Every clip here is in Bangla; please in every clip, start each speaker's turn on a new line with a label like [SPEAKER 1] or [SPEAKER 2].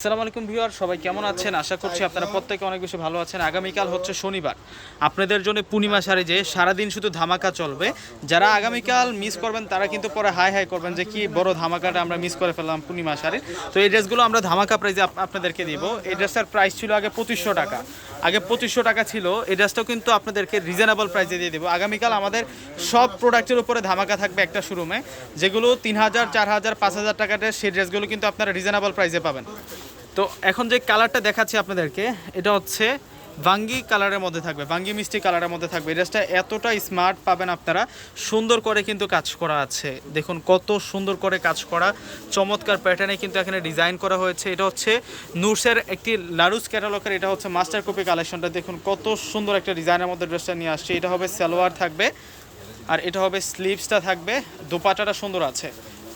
[SPEAKER 1] আসসালামু আলাইকুম ভিউয়ার, সবাই কেমন আছেন? আশা করছি আপনারা প্রত্যেকে অনেক বেশি ভালো আছেন। আগামীকাল হচ্ছে শনিবার। আপনাদের জন্য পূর্ণিমা সারে যে, সারাদিন শুধু ধামাকা চলবে। যারা আগামীকাল মিস করবেন, তারা কিন্তু পরে হাই হাই করবেন যে, কি বড় ধামাকাটা আমরা মিস করে ফেললাম পূর্ণিমা সারে তো এই ড্রেসগুলো আমরা ধামাকা প্রাইজে আপনাদেরকে দিব। এই ড্রেসটার প্রাইস ছিল আগে পঁচিশশো টাকা। আগে পঁচিশশো টাকা ছিল। এই ড্রেসটাও কিন্তু আপনাদেরকে রিজনেবল প্রাইসে দিয়ে দেবো। আগামীকাল আমাদের সব প্রোডাক্টের উপরে ধামাকা থাকবে একটা শোরুমে যেগুলো তিন হাজার, চার হাজার, পাঁচ হাজার টাকা ড্রেস সেই ড্রেসগুলো কিন্তু আপনারা রিজনেবল প্রাইসে পাবেন। তো এখন যে কালারটা দেখাচ্ছি আপনাদেরকে, এটা হচ্ছে ভাঙ্গি কালারের মধ্যে থাকবে, ভাঙ্গি মিষ্টি কালারের মধ্যে থাকবে। ড্রেসটা এতটা স্মার্ট পাবেন আপনারা, সুন্দর করে কিন্তু কাজ করা আছে। দেখুন কত সুন্দর করে কাজ করা, চমৎকার প্যাটার্নে কিন্তু এখানে ডিজাইন করা হয়েছে। এটা হচ্ছে নুরসের একটি লারুস ক্যাটালগের এটা হচ্ছে মাস্টার কপি কালেকশনটা দেখুন কত সুন্দর একটা ডিজাইনের মধ্যে ড্রেসটা নিয়ে আসছে। এটা হবে সালোয়ার থাকবে, আর এটা হবে স্লিভসটা থাকবে। দোপাটাটা সুন্দর আছে।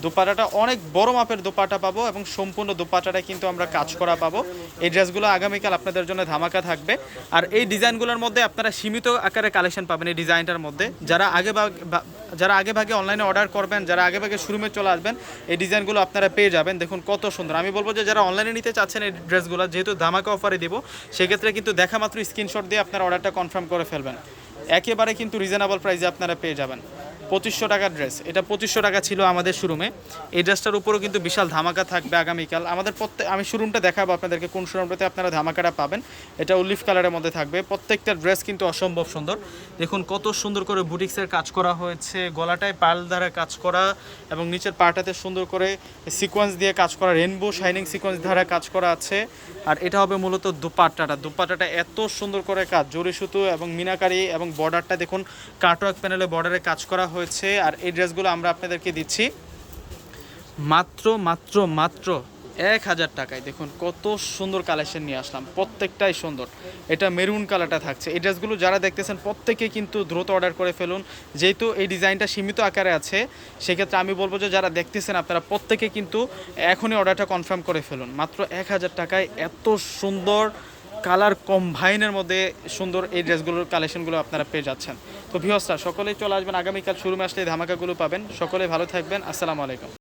[SPEAKER 1] দোপাটাটা, অনেক বড় মাপের দোপাটা পাবো এবং সম্পূর্ণ দোপাটাটা কিন্তু আমরা কাজ করা পাবো। এই ড্রেসগুলো আগামীকাল আপনাদের জন্য ধামাকা থাকবে। আর এই ডিজাইনগুলোর মধ্যে আপনারা সীমিত আকারে কালেকশন পাবেন এই ডিজাইনটার মধ্যে। যারা আগে যারা আগে ভাগে অনলাইনে অর্ডার করবেন, যারা আগে ভাগে শোরুমে চলে আসবেন, এই ডিজাইনগুলো আপনারা পেয়ে যাবেন। দেখুন কত সুন্দর। আমি বলব যে যারা অনলাইনে নিতে চাচ্ছেন এই ড্রেসগুলো, যেহেতু ধামাকা অফারে দিব, সেক্ষেত্রে কিন্তু দেখা মাত্র স্ক্রিনশট দিয়ে আপনারা অর্ডারটা কনফার্ম করে ফেলবেন। একেবারে কিন্তু রিজনেবল প্রাইসে আপনারা পেয়ে যাবেন। পঁচিশশো টাকার ড্রেস এটা পঁচিশশো টাকা ছিল আমাদের শোরুমে। এই ড্রেসটার উপরও কিন্তু বিশাল ধামাকা থাকবে আগামীকাল। আমাদের প্রত্যেক আমি শোরুমটা দেখাবো আপনাদেরকে, কোন শোরুমটাতে আপনারা ধামাকাটা পাবেন। এটা উলিফ কালারের মধ্যে থাকবে। প্রত্যেকটা ড্রেস কিন্তু অসম্ভব সুন্দর। দেখুন, কত সুন্দর করে বুটিক্সের কাজ করা হয়েছে। গলাটায় পাল দ্বারা কাজ করা এবং নিচের পাটাতে সুন্দর করে সিকোয়েন্স দিয়ে কাজ করা রেনবো শাইনিং সিকোয়েন্স দ্বারা কাজ করা আছে। আর এটা হবে মূলত দুপাট্টাটা। দুপাট্টাটা এত সুন্দর করে কাজ জরি সুতো এবং মিনাকারি এবং বর্ডারটা দেখুন কাটওয়ার্ক প্যানেলে বর্ডারে কাজ করা হয়েছে। আর এই ড্রেসগুলো আমরা আপনাদেরকে দিচ্ছি। মাত্র মাত্র মাত্র এক হাজার টাকায়। দেখুন, কত সুন্দর কালেকশন নিয়ে আসলাম। প্রত্যেকটাই সুন্দর। এটা মেরুন কালারটা থাকছে। এই ড্রেসগুলো যারা দেখতেছেন, প্রত্যেকে কিন্তু দ্রুত অর্ডার করে ফেলুন। যেহেতু এই ডিজাইনটা সীমিত আকারে আছে, সেক্ষেত্রে আমি বলব যে যারা দেখতেছেন, আপনারা প্রত্যেকে কিন্তু এখনই অর্ডারটা কনফার্ম করে ফেলুন। মাত্র এক হাজার টাকায় এত সুন্দর কালার কম্বাইনের মধ্যে সুন্দর এই ড্রেসগুলোর কালেকশনগুলো আপনারা পেয়ে যাচ্ছেন। তো ভিহস্তা সকলেই চলে আসবেন। আগামীকাল শুরু এই ধামাকাগুলো পাবেন। সকলে ভালো থাকবেন। আসসালামু আলাইকুম।